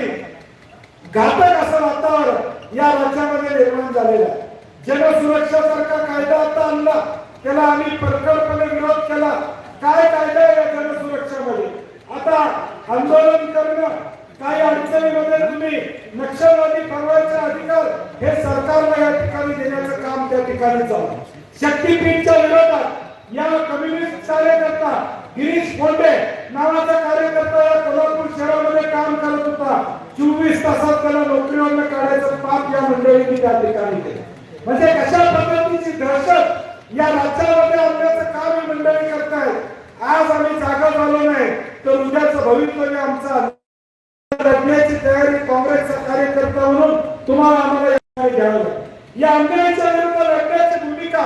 लोकशाहीसाठी घातक असं वातावरण या राज्यामध्ये निर्माण झालेलं आहे. जनसुरक्षा सारखा कायदा आता आणला. त्याला आम्ही प्रखरपणे विरोध केला. काय कायदा आहे या जनसुरक्षामध्ये आता आंदोलन करणं काही अडचणीमध्ये तुम्ही नक्षलवादी ठरवायचे अधिकार हे सरकारला या ठिकाणी देण्याचं काम त्या ठिकाणी चालू शक्तीपीठच्या विरोधात या कम्युनिस्ट कार्यकर्ता गिरीश फोंडे नावाचा कार्यकर्ता कोल्हापूर शहरामध्ये काम करत होता. चोवीस तासात त्याला नोकरीवर काढायचं पाप या मंडळींनी त्या ठिकाणी केलं. म्हणजे कशा पद्धतीची दहशत या राज्यामध्ये आणण्याचं काम ही मंडळी करतायत? आज आम्ही जागा झालो नाही तर उद्याचं भवितव्य आमचं लढण्याची तयारी काँग्रेसचा कार्यकर्ता म्हणून तुम्हाला आम्हाला या ठिकाणी घ्यावं लागेल. या अन्यायाच्या विरुद्ध लढण्याची भूमिका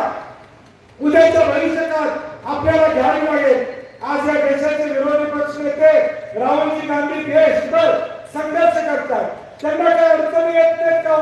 उद्याच्या भविष्यकाळात आपल्याला घ्यावी लागेल आज या देशाचे विरोधी पक्ष नेते राहुलजी गांधी देशभर संघर्ष करतात त्यांना काही अडचणी येत नाहीत का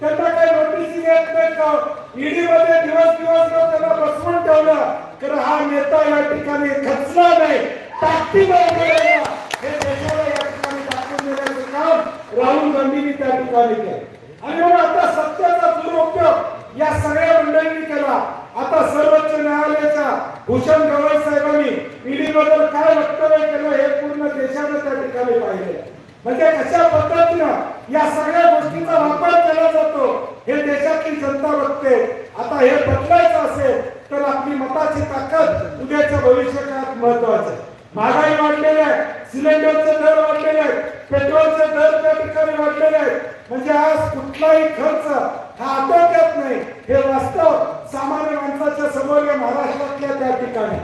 त्यांना काही नोटीस येत नाहीत का ईडी मध्ये दिवस दिवस त्यांना बसवून ठेवलं तर हा नेता या ठिकाणी खचला नाही ताकदीने गेला. हे देशाला या ठिकाणी दाखवून देण्याचं काम राहुल गांधींनी त्या ठिकाणी केलं आणि मग आता सत्याचा दुरुपयोग या सगळ्या मंडळींनी केला. आता सर्वोच्च न्यायालयाच्या भूषण गवई साहेबांनी ईडी बद्दल काय वक्तव्य केलं हे पूर्ण देशानं त्या ठिकाणी पाहिले. म्हणजे कशा पद्धतीनं या सगळ्या गोष्टीचा वापर केला जातो हे देशातली जनता बघते. आता हे बदलायचं असेल तर आपली मताची ताकद उद्याच्या भविष्यकाळात महत्वाचं आहे. महागाई वाढलेली आहे. सिलेंडरचे दर वाढलेले आहेत पेट्रोलचे दर त्या ठिकाणी वाढलेले आहेत म्हणजे आज कुठलाही खर्च हा आटोक्यात नाही. हे वास्तव सामान्य माणसाच्या समोर या महाराष्ट्रातल्या त्या ठिकाणी.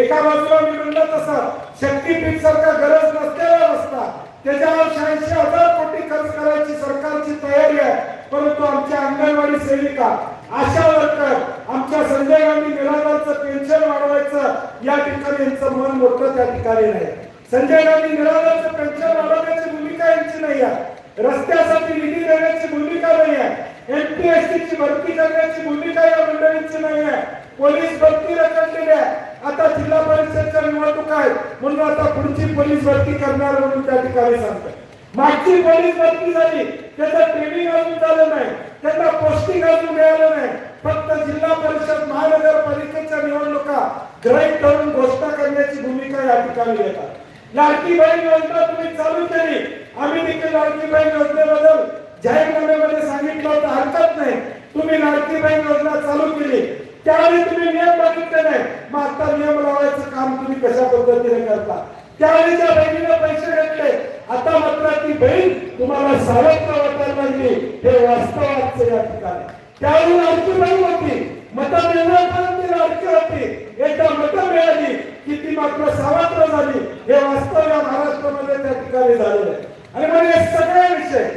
एका बाजूला मी म्हणलं तसं शक्तीपीठ सारखा गरज नसलेला रस्ता. त्याच्यावर शहाऐंशी हजार कोटी खर्च करायची सरकारची तयारी आहे. परंतु आमच्या अंगणवाडी सेविका आशा वर्कर आमच्या संजय गांधी निराधारचं पेन्शन वाढवायचं या ठिकाणी यांचं मन मोठं त्या ठिकाणी नाही. संजय गांधी निराधारचं पेन्शन वाढवण्याची भूमिका यांची नाही आहे. रस्त्यासाठी निधी देण्याची भूमिका नाही आहे. एमपीएससी ची भरती करण्याची भूमिका या मंडळींची नाही आहे. पोलीस भरती रखडलेली आहे. आता जिल्हा परिषदच्या निवडणूक आहेत. म्हणून आता पुढची पोलीस भरती करणार म्हणून त्या ठिकाणी सांगतात मागची पोलीस भरती झाली. त्याचं ट्रेनिंग अजून झालं नाही. त्यांना पोस्टिंग अजून मिळालं नाही. फक्त जिल्हा परिषद महानगरपालिकेच्या निवडणुका ग्रहित धरून घोषणा करण्याची भूमिका या ठिकाणी येतात लाडकी बहीण योजना तुम्ही चालू केली. आम्ही देखील लाडकी बहीण योजनेबद्दल जाहीरनाम्यामध्ये सांगितलं तर हरकत नाही. तुम्ही लाडकी बहीण योजना चालू केली. त्यावेळी तुम्ही नियम बघितले नाही. मग आता नियम लावायचं काम तुम्ही कशा पद्धतीने करता? त्यावेळी त्या बहिणीने पैसे घेतले. आता मात्र ती बहीण तुम्हाला सावत्र वाटायला लागली हे वास्तव आजचं या ठिकाणी. त्यावेळी लाडकी बहीण होती. मत मिळण्यापर्यंत ती लाडकी होती. एकदा मत मिळाली की ती मात्र सावत्र झाली. हे वास्तव या महाराष्ट्रामध्ये त्या ठिकाणी झालेलं आहे आणि मग हे सगळे विषय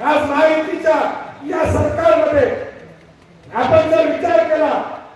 आज महायुतीच्या या सरकारमध्ये आपण जर विचार केला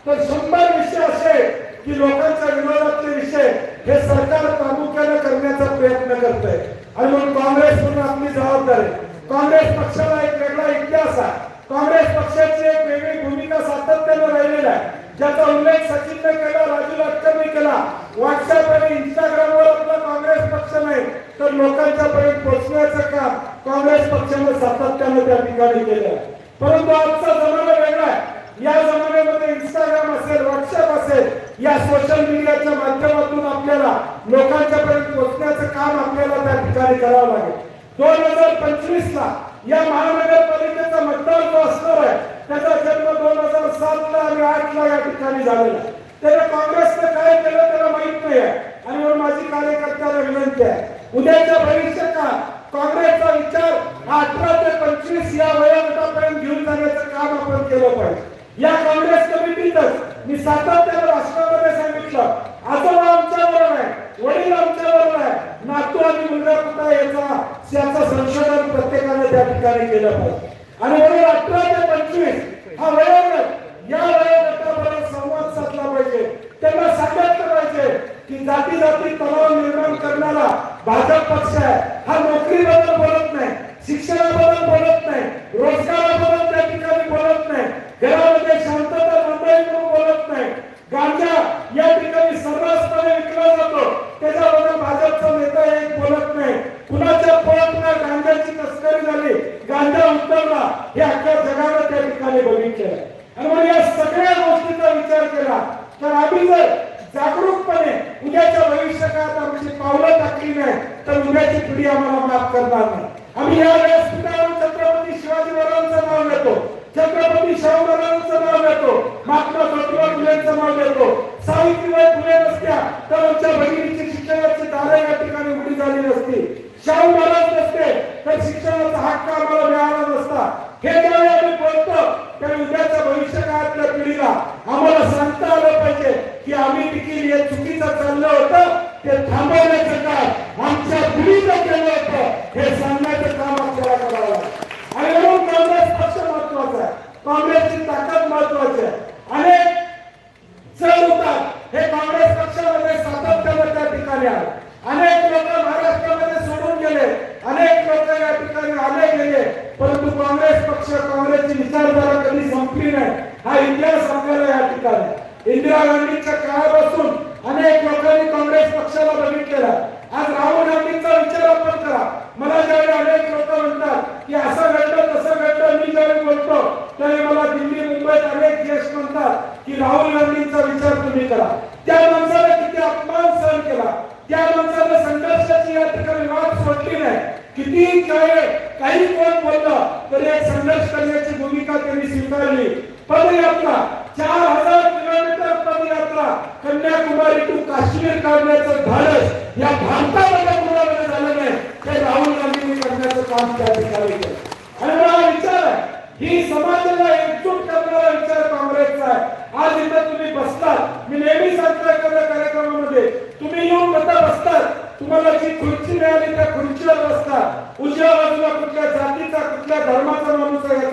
तर शंभर विषय असे की लोकांच्या विरोधातले विषय हे सरकार प्रामुख्याने करण्याचा प्रयत्न करत आहे आणि म्हणून काँग्रेस म्हणून आपली जबाबदारी आहे. काँग्रेस पक्षाला एक वेगळा इतिहास आहे काँग्रेस पक्षाची एक वेगळी भूमिका सातत्याने राहिलेला आहे ज्याचा उल्लेख सचिनने केला राजू लटकरने केला व्हॉट्सअप आणि इंस्टाग्रामवर आपला काँग्रेस पक्ष नाही तर लोकांच्या पर्यंत पोहोचण्याचं काम काँग्रेस पक्षाने सातत्याने त्या ठिकाणी केलं आहे. परंतु आजचा जमाना वेगळा आहे. या जमान्यामध्ये इंस्टाग्राम असेल व्हॉट्सअप असेल या सोशल मीडियाच्या माध्यमातून आपल्याला लोकांच्या पर्यंत पोहोचण्याचं काम आपल्याला त्या ठिकाणी करावं लागेल. दोन हजार पंचवीस ला या महानगरपालिकेचा मतदार जो असणार आहे त्याचा जन्म दोन हजार सात ला आणि आठ ला या ठिकाणी झालेला आहे. त्याने काँग्रेसने काय केलं त्याला माहीत नाही आहे. आणि माझी कार्यकर्त्याला विनंती आहे. उद्याच्या भविष्यात काँग्रेसचा विचार हा अठरा ते पंचवीस या वयोगटापर्यंत घेऊन जाण्याचं काम आपण केलं पाहिजे. या काँग्रेस कमिटीतच मी सातत्यानं राष्ट्रामध्ये सांगितलं आजोबा आमच्या बरोबर आहे वडील आमच्या बरोबर आहे नातू आणि मुलगा कुठं याचा याचं संशोधन प्रत्येकाने त्या ठिकाणी केलं पाहिजे. आणि वडील अठरा ते पंचवीस हा वयोगट या वयोगटापर्यंत संवाद साधला पाहिजे. त्यांना सांगितलं पाहिजे की जाती जाती तणाव निर्माण करणारा भाजप पक्ष आहे. हा नोकरीबद्दल बोलत नाही. शिक्षणाबद्दल बोलत नाही रोजगाराबद्दल त्या ठिकाणी बोलत नाही घरामध्ये शांतता मंडळी म्हणून बोलत नाही गांजा या ठिकाणी सर्रासपणे विकला जातो त्याच्याबद्दल भाजपचा नेता एक बोलत नाही कुणाच्या पळत महात्मा ज्योतिबा फुलेंचं नाव घेतो सावित्रीबाई फुले नसत्या तर आमच्या भगिनीची शिक्षणाची दारं या ठिकाणी उघडी झाली नसती शाहू महाराज नसते तर शिक्षणाचा हक्क आम्हाला मिळाला नसता हे ज्यावेळी आम्ही बोलतो त्यावेळी उद्याच्या भविष्य काळातल्या पिढीला आम्हाला सांगता आलं पाहिजे की आम्ही देखील हे चुकीचं चाललं होतं ते थांबवण्याचं काम आमच्या पिढीनं केलं होतं हे सांगण्याचं काम आपल्याला करावं लागेल. आणि म्हणून काँग्रेस पक्ष महत्त्वाचा आहे काँग्रेसची ताकद महत्वाची आहे अनेक चढ उतार हे काँग्रेस पक्षामध्ये सातत्यानं त्या ठिकाणी आहे अनेक लोक महाराष्ट्रामध्ये सोडून गेले अनेक लोक या ठिकाणी आले गेले परंतु काँग्रेस पक्ष काँग्रेसची विचारधारा कधी नाही. हा इतिहास सांगायला या ठिकाणी. इंदिरा गांधीच्या काळापासून अनेक लोकांनी काँग्रेस पक्षाला बघितलेला आज राहुल गांधींचा विचार आपण करा. मला ज्यावेळी अनेक लोक म्हणतात की असं घडलं तसं घडलं मी ज्यावेळी बोलतो त्यावेळी मला दिल्ली मुंबईत अनेक ज्येष्ठ म्हणतात की राहुल गांधींचा विचार तुम्ही करा. त्या माणसाने किती अपमान सहन केला. त्या माणसाने संघर्षाची या ठिकाणी वाट सोडली नाही. किती काही कोण बोललं तरी एक संघर्ष करण्याची भूमिका पदयात्रा चार हजार किलोमीटर पदयात्रा कन्याकुमारी टू काश्मीर काढण्याचं धाडस या भारतामध्ये कोणामध्ये झालं नाही. ते राहुल गांधींनी करण्याचं काम त्या ठिकाणी केलं. आणि मला विचार ही समाजाला एकजूट करणारा विचार काँग्रेसचा आहे. आज इथं तुम्ही बसतात मी नेहमी सांगतो एखाद्या कार्यक्रमामध्ये तुम्ही येऊन कथा बसतात. तुम्हाला जी खुर्ची मिळाली त्या खुर्चीवर बसतात. उजव्या बाजूला कुठल्या जातीचा कुठल्या धर्माचा माणूस आहे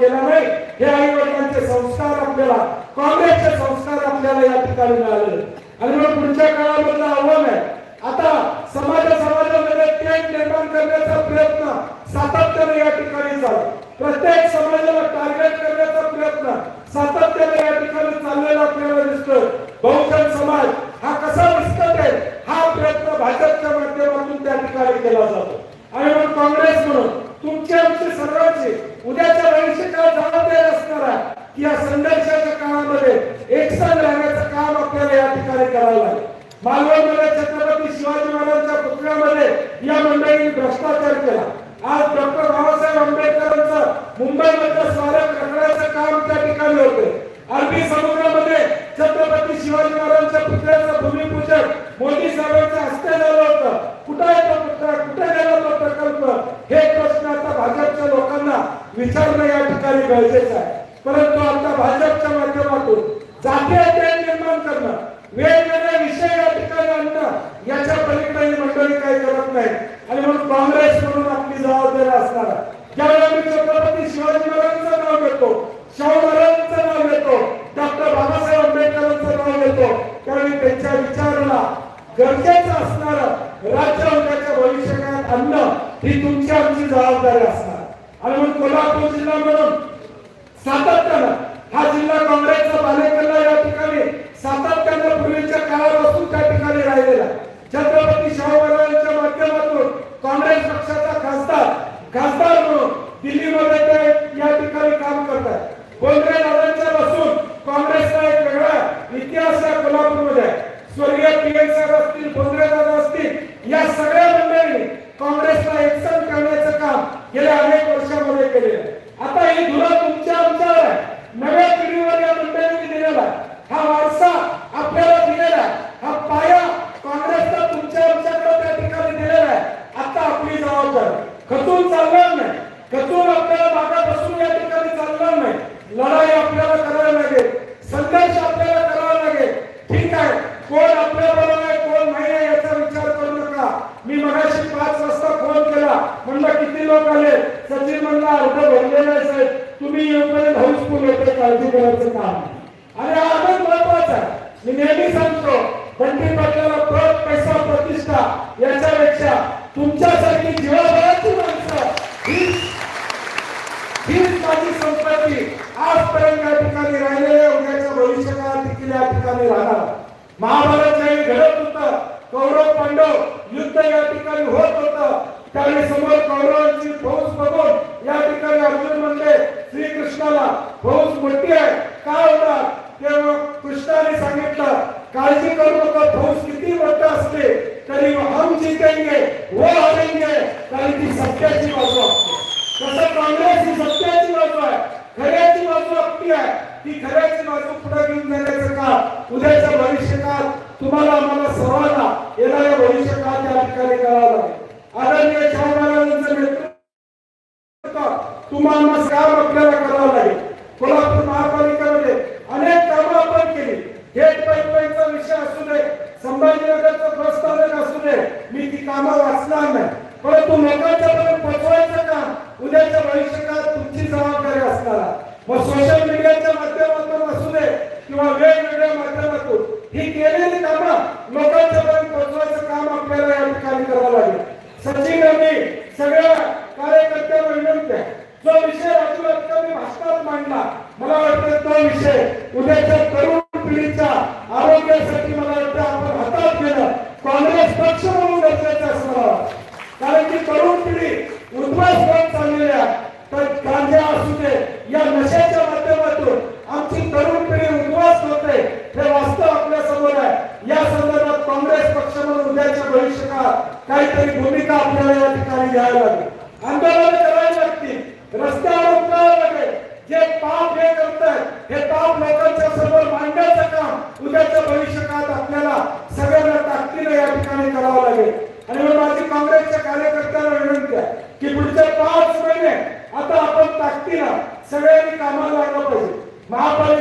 केला नाही. हे आई वडिलांचे संस्कार आपल्याला काँग्रेसचे संस्कार आपल्याला या ठिकाणी मिळाले. आणि मग पुढच्या काळामधलं आव्हान आहे आता समाजा समाजामध्ये तेढ निर्माण करण्याचा प्रयत्न सातत्याने या ठिकाणी झाला. प्रत्येक समाजाला टार्गेट करण्याचा प्रयत्न सातत्याने या ठिकाणी चाललेला आपल्याला दिसतो बहुजन समाज हा कसा विस्कट आहे हा प्रयत्न भाजपच्या माध्यमातून त्या ठिकाणी केला जातो. आणि मग काँग्रेस म्हणून तुमची आमची सर्वांची उद्याच्या भविष्यकाळ जबाबदारी असणार आहे की या संघर्षाच्या काळामध्ये एकसंध राहण्याचं काम आपल्याला या ठिकाणी करावं लागेल मालवणमध्ये छत्रपती शिवाजी महाराजांच्या पुतळ्यामध्ये या मंडळींनी भ्रष्टाचार केला आज डॉक्टर बाबासाहेब आंबेडकरांचं मुंबईमध्ये स्वागत करण्याचं काम त्या ठिकाणी होते अरबी समुद्रामध्ये छत्रपती शिवाजी महाराजांच्या पुतळ्याचं भूमिपूजन मोदी साहेबांच्या हस्ते झालं होतं कुठे आहे तो पुतळा कुठे गेला तो प्रकल्प हे प्रश्न आता भाजपच्या लोकांना विचारणं या ठिकाणी गरजेचं आहे. परंतु आता भाजपच्या माध्यमातून जाती अध्ययन निर्माण करणं वेगवेगळे विषय या ठिकाणी आणणं याच्या पलीकडे मंडळी काही करत नाही आणि म्हणून काँग्रेस म्हणून आपली जबाबदारी असणार आहे. ज्यावेळी आम्ही छत्रपती शिवाजी महाराजांचं नाव घेतो शाहू महाराजांचं नाव घेतो डॉक्टर बाबासाहेब आंबेडकरांचं नाव घेतो कारण त्यांच्या विचाराला गरजेचं असणार राज्य उद्याच्या भविष्यकाळात आणणं ही तुमची आमची जबाबदारी असणार आणि म्हणून कोल्हापूर जिल्हा म्हणून सातत्यानं हा जिल्हा काँग्रेसचा बालेकल्ला या ठिकाणी सातत्यानं पूर्वीच्या काळापासून त्या ठिकाणी राहिलेला छत्रपती शाहू महाराजांच्या माध्यमातून काँग्रेस पक्षाचा खासदार खासदार म्हणून दिल्लीमध्ये ते या ठिकाणी काम करतात बोंद्रे दादांच्या पासून काँग्रेसचा एक वेगळा इतिहास या कोल्हापूरमध्ये आहे. स्वर्गीय पी एन साहेब असतील बोंद्रे दादा असतील या सगळ्या मंडळींनी काँग्रेसला एकसंध करण्याचं काम गेल्या अनेक वर्षामध्ये केलेलं आहे आता ही धुरा तुमच्या आमच्यावर आहे नव्या पिढीवर या मंडळींनी दिलेला आहे हा वारसा आपल्याला दिलेला आहे हा पाया काँग्रेसचा तुमच्या आमच्याकडे त्या ठिकाणी दिलेला आहे आता आपली जबाबदारी खचून चालणार नाही खचून आपल्याला मागे बसून या ठिकाणी चालणार नाही लढाई आपल्याला करावी लागेल संघर्ष आपल्याला करावा लागेल ठीक आहे कोण आपल्या बरोबर आहे कोण नाही आहे याचा विचार करू नका मी मगाशी पाच वाजता फोन केला म्हणलं किती लोक आले सचिन म्हणलं अर्ध भरलेलं तुम्ही येऊपर्यंत हाऊसफुल होते काळजी करायचं काम आणि आजच आनंद महत्त्वाचा मी नेहमी सांगतो बंटी पाटलाला पद पैसा प्रतिष्ठा याच्यापेक्षा तुमच्यासाठी जीवाभराची माणसं हीच हीच माझी संपत्ती आजपर्यंत या ठिकाणी राहिलेल्या उद्याच्या भविष्यकाळात देखील या ठिकाणी राहणार महाभारत नाही घडत होतं कौरव पांडव युद्ध या ठिकाणी होत होतं त्यावेळी समोर कौरवांची फौज बघून या ठिकाणी अर्जुन म्हणले श्रीकृष्णाला फौज मोठी आहे का होणार तेव्हा कृष्णाने सांगितलं काळजी करू नका फौज किती मोठं असते तरी हम जितेंगे वो हारेंगे कारण ती सत्याची बाजू असते तसं काँग्रेस ही सत्याची बाजू आहे खऱ्याची बाजू आपली आहे ही खऱ्याची बाजू पुढे घेऊन जाण्याचं काम उद्याच्या भविष्यकाळ तुम्हाला आम्हाला सर्वांना येणाऱ्या भविष्यकाळ त्या ठिकाणी करावं लागेल आदरणीय शाहू महाराजांचं नेतृत्व तुम्हाला काम आपल्याला करावं लागेल. कोल्हापूर महापालिकेमध्ये अनेक कामं आपण केली. हे पाईपलाईनचा विषय असू दे संभाजीनगरचं प्रस्तावक असू दे मी ती कामं वाचणार नाही. परंतु लोकांच्या पर्यंत पोहोचवायचं काम उद्याच्या भविष्यकाळात तुमची जबाबदारी असणार मग सोशल मीडियाच्या माध्यमातून असू दे किंवा वेगवेगळ्या माध्यमातून ही केलेली कामं लोकांच्या पर्यंत पोहोचवायचं काम आपल्याला या ठिकाणी करावं लागेल सचिन यांनी सगळ्या कार्यकर्त्यांना विनंती आहे जो विषय राजू मी भाषणात मांडला मला वाटतं तो विषय उद्याच्या तरुण पिढीच्या आरोग्यासाठी मला वाटतं आपण हातात घेणं काँग्रेस पक्ष म्हणून गरजेचं असणार आहे. कारण की तरुण पिढी उद्ध्वस्त होत चाललेली आहे तर गांजा असू दे या नशेच्या माध्यमातून आमची तरुण पिढी उद्ध्वस्त होते हे वास्तव आपल्यासमोर आहे या संदर्भात काँग्रेस पक्ष म्हणून उद्याच्या भविष्यकाळात काहीतरी भूमिका आपल्याला या ठिकाणी घ्यावी लागेल आंदोलन करावी लागतील रस्त्यावर उतरावं लागेल जे पाप हे करतायत हे पाप लोकांच्या समोर मांडण्याचं काम उद्याच्या भविष्यकाळात आपल्याला सगळ्यांना ताकदीने या ठिकाणी करावं लागेल आणि म्हणून माझी काँग्रेसच्या कार्यकर्त्यांना विनंती आहे की पुढचे पाच महिने आता आपण ताकदीनं सगळ्यांनी कामाला लागलं पाहिजे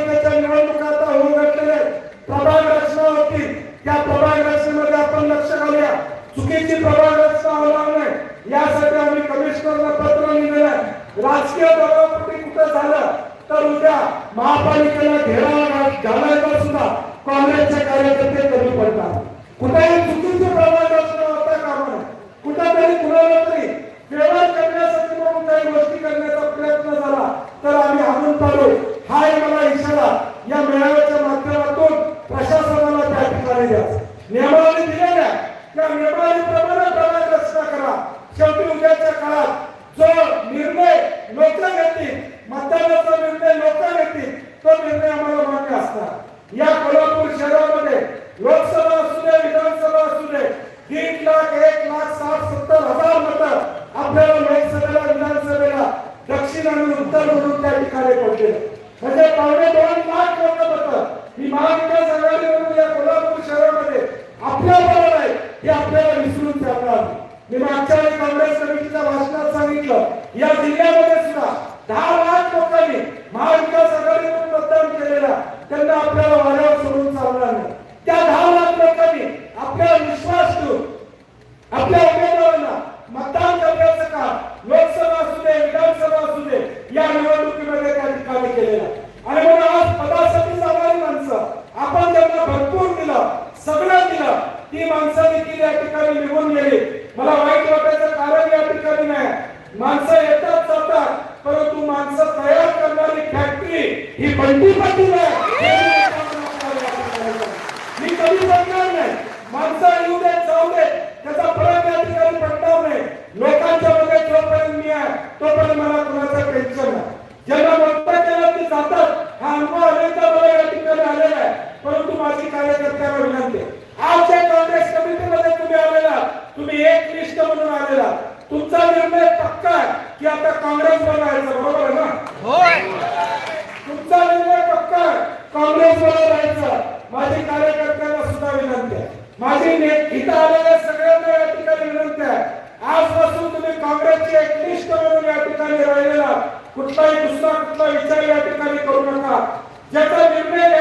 महापालिकेच्या निवडणुका आता होऊन घातलेल्या आहेत. प्रभाग रचना होती त्या प्रभाग रचनेमध्ये आपण लक्ष घालूया. चुकीची प्रभाग रचना होणार नाही. यासाठी आम्ही कमिशनरला पत्र लिहिलेलं आहे. राजकीय दबावपोटी कुठं झालं तर उद्या महापालिकेला घेरावा घा- घालायला सुद्धा काँग्रेसचे कार्यकर्ते कमी पडतात. कुठेही चुकीची प्रभाग रचना होता कामा नये. कुठेतरी कुणाला तरी व्यवहार करण्यासाठी म्हणून काही गोष्टी करण्याचा प्रयत्न झाला तर आम्ही हाणून पाडू. हा या मेळाव्याच्या माध्यमातून प्रशासनाला त्या ठिकाणी द्या. नियमावली दिलेल्या त्या नियमावलीप्रमाणे प्रमाण रचना करा. शेवटी उद्याच्या काळात जो निर्णय लोक घेतील मतदानाचा निर्णय लोक घेतील तो निर्णय आम्हाला मान्य असणार. या कोल्हापूर शहरामध्ये लोकसभा असू दे विधानसभा असू दे दीड लाख एक लाख साठ सत्तर हजार मत आपल्याला लोकसभेला विधानसभेला दक्षिण आणि उत्तर म्हणून त्या ठिकाणी पडले म्हणजे पावणे दोन लाख लोक मतं ही महाविकास आघाडी म्हणून या कोल्हापूर शहरामध्ये आपल्या बरोबर आहे. हे आपल्याला विसरून चालणार मी मागच्या वेळी काँग्रेस कमिटीच्या भाषणात सांगितलं. या जिल्ह्यामध्ये सुद्धा दहा लाख लोकांनी महाविकास आघाडी म्हणून मतदान केलेला त्यांना आपल्याला वाऱ्यावर सोडून चालणार नाही. त्या दहा लाख लोकांनी आपल्याला विश्वास ठेवून आपल्या उमेदवारांना मतदान करण्याचं काम लोकसभा असू दे विधानसभा असू दे या निवडणुकीमध्ये त्या ठिकाणी केलेलं आहे. आणि म्हणून आज पदासाठी जाणारी माणसं आपण त्यांना भरपूर दिलं सगळं दिलं ती माणसं देखील या ठिकाणी निघून गेली मला वाईट वाटायचं कारण या ठिकाणी नाही माणसं येतात जातात परंतु माणसं तयार करणारी फॅक्टरी ही बंडी पाटील आहे हे मी लोकांना या ठिकाणी सांगतो. मी कधी बघणार नाही माणसं येऊ देत जाऊ देत त्याचा फरक या ठिकाणी पडणार नाही लोकांच्या मध्ये जोपर्यंत मी आहे तोपर्यंत मला कुणाचं टेन्शन नाही. ज्यांना मोठं केलं ते जातात हा अनुभव अनेकदा मला या ठिकाणी आलेला आहे. परंतु माझी कार्यकर्त्यांना विनंती. आज ज्या काँग्रेस कमिटीमध्ये तुम्ही आलेला तुम्ही एक लिस्ट म्हणून आलेला तुमचा निर्णय पक्का आहे की आता काँग्रेस बनायचं बरोबर आहे ना? तुमचा निर्णय पक्का आहे. काँग्रेस राहायचं माझी कार्यकर्त्यांना सुद्धा विनंती आहे. माझी ने- इथं आलेल्या सगळ्यांना या ठिकाणी विनंती आहे. आजपासून तुम्ही काँग्रेसची एक लिस्ट म्हणून या ठिकाणी राहिलेला कुठलाही दुसरा कुठला विचार या ठिकाणी करू नका. ज्याचा निर्णय